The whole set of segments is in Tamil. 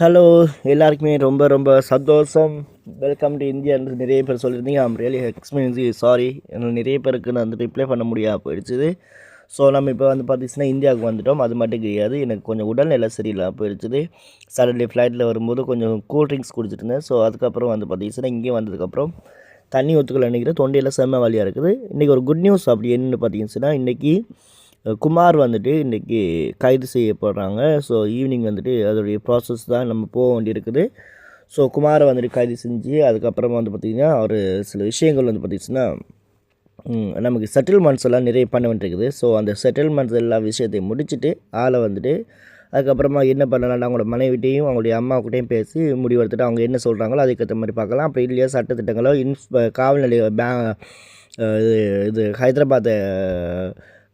ஹலோ எல்லாருக்குமே ரொம்ப ரொம்ப சந்தோஷம். வெல்கம் டு இந்தியான்னு நிறைய பேர் சொல்லியிருந்தீங்க. ஐம் ரியலி எக்ஸ்பீரியன்ஸி சாரி எனக்கு நிறைய பேருக்கு நான் வந்து ரிப்ளை பண்ண முடியாமல் போயிடுச்சுது. ஸோ நம்ம இப்போ வந்து பார்த்திங்கன்னா இந்தியாவுக்கு வந்துட்டோம். அது மட்டும் கிடையாது. எனக்கு கொஞ்சம் உடல்நிலை சரியில்லாமல் போயிடுச்சுது. சடன்லி ஃப்ளைட்டில் வரும்போது கொஞ்சம் கூல் ட்ரிங்க்ஸ் குடிச்சிட்டு இருந்தேன். ஸோ அதுக்கப்புறம் வந்து பார்த்திங்கன்னா இங்கே வந்ததுக்கப்புறம் தண்ணி ஒத்துக்கல நினைக்கிறேன் தொண்டையில் செம்ம வழியாக இருக்குது. இன்றைக்கி ஒரு குட் நியூஸ் அப்படி என்னென்னு பார்த்தீங்கன்னா இன்றைக்கி குமார் வந்துட்டு இன்றைக்கி கைது செய்யப்படுறாங்க. ஸோ ஈவினிங் வந்துட்டு அதோடைய ப்ராசஸ் தான் நம்ம போக வேண்டியிருக்குது. ஸோ குமாரை வந்துட்டு கைது செஞ்சு அதுக்கப்புறமா வந்து பார்த்திங்கன்னா அவர் சில விஷயங்கள் வந்து பார்த்திங்கன்னா நமக்கு செட்டில்மெண்ட்ஸ் எல்லாம் நிறைய பண்ண வேண்டியிருக்குது. ஸோ அந்த செட்டில்மெண்ட்ஸ் எல்லா விஷயத்தையும் முடிச்சுட்டு ஆளை வந்துட்டு அதுக்கப்புறமா என்ன பண்ணலாம் அவங்களோட மனைவிட்டையும் அவங்களுடைய அம்மாக்கிட்டையும் பேசி முடிவெடுத்துட்டு அவங்க என்ன சொல்கிறாங்களோ அதுக்கேற்ற மாதிரி பார்க்கலாம். அப்படி இல்லையா சட்டத்திட்டங்களோ இன்ஸ் காவல் நிலைய பே இது இது ஹைதராபாத்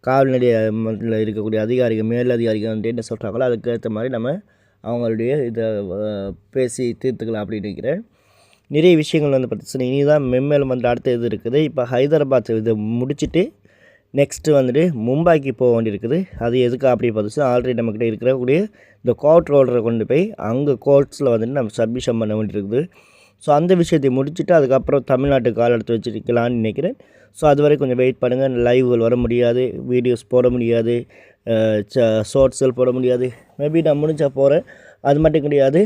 காவல் நிலையத்தில் இருக்கக்கூடிய அதிகாரிகள் மேல் அதிகாரிகள் வந்து என்ன சொல்கிறாங்களோ அதுக்கேற்ற மாதிரி நம்ம அவங்களுடைய இதை பேசி தீர்த்துக்கலாம் அப்படின்னு நினைக்கிறேன். நிறைய விஷயங்கள் வந்து பிரச்சனை இனி தான் மென்மேலும் வந்து அடுத்த இது இருக்குது. இப்போ ஹைதராபாத் இதை முடிச்சுட்டு நெக்ஸ்ட்டு வந்துட்டு மும்பைக்கு போக வேண்டியிருக்குது. அது எதுக்கு அப்படி பார்த்துச்சுன்னா ஆல்ரெடி நம்மக்கிட்ட இருக்கக்கூடிய இந்த கோர்ட் ரோல்டரை கொண்டு போய் அங்கே கோர்ட்ஸில் வந்துட்டு நம்ம சப்மிஷன் பண்ண வேண்டியிருக்குது. ஸோ அந்த விஷயத்தை முடிச்சுட்டு அதுக்கப்புறம் தமிழ்நாட்டுக்கு கால் எடுத்து வச்சுருக்கலான்னு நினைக்கிறேன். ஸோ அது வரை கொஞ்சம் வெயிட் பண்ணுங்கள் லைவ்கள் வர முடியாது. வீடியோஸ் போட முடியாது. ஷார்ட்ஸ்கள் போட முடியாது. மேபி நான் முடிஞ்சால் போகிறேன் அது மட்டும் கிடையாது.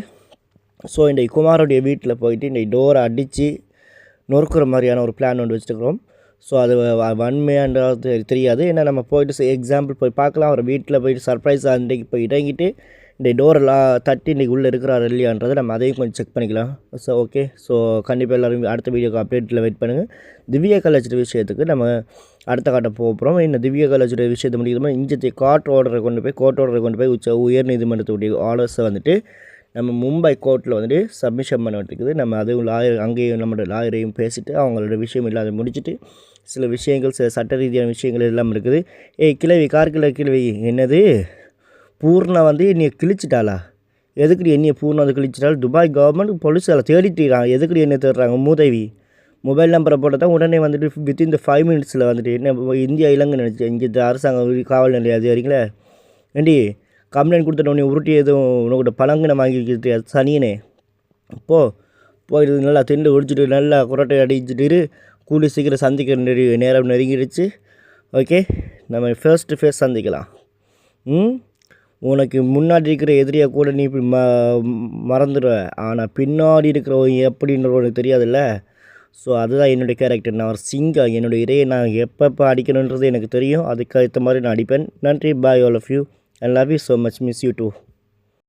ஸோ இந்த குமாரோடைய வீட்டில் போயிட்டு இந்த டோரை அடித்து நொறுக்குற மாதிரியான ஒரு பிளான் ஒன்று வச்சுருக்கிறோம். ஸோ அது வன்மையான்றது தெரியாது. ஏன்னா நம்ம போயிட்டு எக்ஸாம்பிள் போய் பார்க்கலாம். அவர் வீட்டில் போயிட்டு சர்ப்ரைஸாக அன்றைக்கு போய் இறங்கிட்டு இந்த டோரெல்லாம் தட்டி இன்றைக்கி உள்ளே இருக்கிறார் இல்லையான்றதை நம்ம அதையும் கொஞ்சம் செக் பண்ணிக்கலாம். ஸோ ஓகே ஸோ கண்டிப்பாக எல்லோரும் அடுத்த வீடியோக்கு அப்டேட்டில் வெயிட் பண்ணுங்கள் திவ்யா கலாச்சார விஷயத்துக்கு நம்ம அடுத்த காட்ட போகிறோம் இந்த திவ்ய கலாச்சார விஷயத்தை முடிக்கிறோம் இஞ்சத்தை கோர்ட் ஆர்டரை கொண்டு போய் கோர்ட் ஆர்டரை கொண்டு போய் உச்ச உயர் நீதிமன்றத்துடைய ஆர்டர்ஸை வந்துட்டு நம்ம மும்பை கோர்ட்டில் வந்துட்டு சப்மிஷன் பண்ண நம்ம அதுவும் லாயர் அங்கேயும் நம்மளோட லாயரையும் பேசிவிட்டு அவங்களோட விஷயம் இல்லாத முடிச்சுட்டு சில விஷயங்கள் சில சட்ட ரீதியான விஷயங்கள் எல்லாம் இருக்குது. ஏய் கிழவி கார்கிழ கிழவி என்னது? பூர்ணா வந்து என்னையை கிழிச்சிட்டாளா? எதுக்குடி என்னைய பூர்ணா வந்து கிழிச்சிட்டாள்? துபாய் கவர்மெண்ட் போலீஸால் தேடிட்டுறாங்க எதுக்குடி என்னை தேடுறாங்க? மூதேவி. மொபைல் நம்பரை போட்டால் தான் உடனே வந்துட்டு வித்தின் இந்த ஃபைவ் மினிட்ஸில் வந்துட்டு என்ன இந்தியா இலங்கை நினச்சி இங்கே அரசாங்கம் காவல் அது வரீங்களே ஏண்டி கம்ப்ளைண்ட் கொடுத்துட்ட உருட்டி எதுவும் உனக்கிட்ட பணங்கின வாங்கி சனியனே. போ போயிட்டு நல்லா திண்டு ஒடிச்சிட்டு நல்லா குரட்டை அடிச்சுட்டு கூலி சீக்கிரம் சந்திக்கிற நெரு நேரம் நெருங்கிடுச்சு. ஓகே நம்ம ஃபேஸ் டு ஃபேஸ் சந்திக்கலாம். ம்? உனக்கு முன்னாடி இருக்கிற எதிரியை கூட நீ இப்படி ம மறந்துடுவ. ஆனால் பின்னாடி இருக்கிறவன் எப்படின்ற உனக்கு தெரியாதுல்ல? ஸோ அதுதான் என்னுடைய கேரக்டர் நான் ஒரு சிங்கம் என்னுடைய இறையை நான் எப்பப்போ அடிக்கணுன்றது எனக்கு தெரியும். அதுக்கு ஏற்ற மாதிரி நான் அடிப்பேன். நன்றி. Bye all of you I love you so much miss you too